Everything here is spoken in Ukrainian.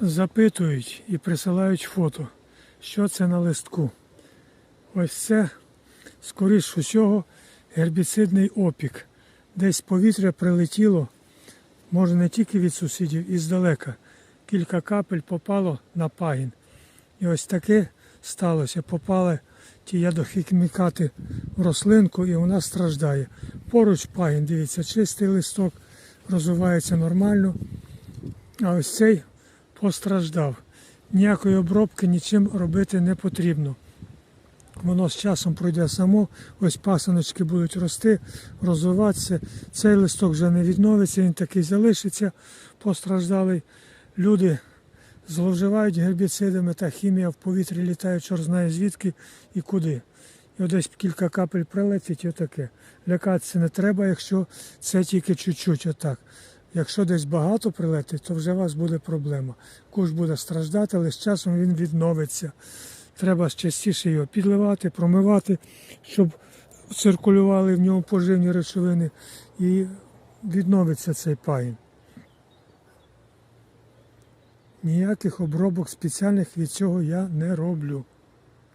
запитують і присилають фото, що це на листку. Ось це, скоріш усього, гербіцидний опік. Десь повітря прилетіло, може не тільки від сусідів, і здалека. Кілька капель попало на пагін. І ось таке сталося. Попали ті ядохімікати в рослинку і вона страждає. Поруч пагін, дивіться, чистий листок, розвивається нормально. А ось цей постраждав. Ніякої обробки нічим робити не потрібно. Воно з часом пройде само, ось пасаночки будуть рости, розвиватися. Цей листок вже не відновиться, він такий залишиться постраждалий. Люди зловживають гербіцидами та хімія в повітрі літає, чор знає звідки і куди. І десь кілька капель прилетить і отаке. Лякатися не треба, якщо це тільки чуть-чуть отак. Якщо десь багато прилетить, то вже у вас буде проблема. Куш буде страждати, але з часом він відновиться. Треба частіше його підливати, промивати, щоб циркулювали в ньому поживні речовини і відновиться цей пагін. Ніяких обробок спеціальних від цього я не роблю.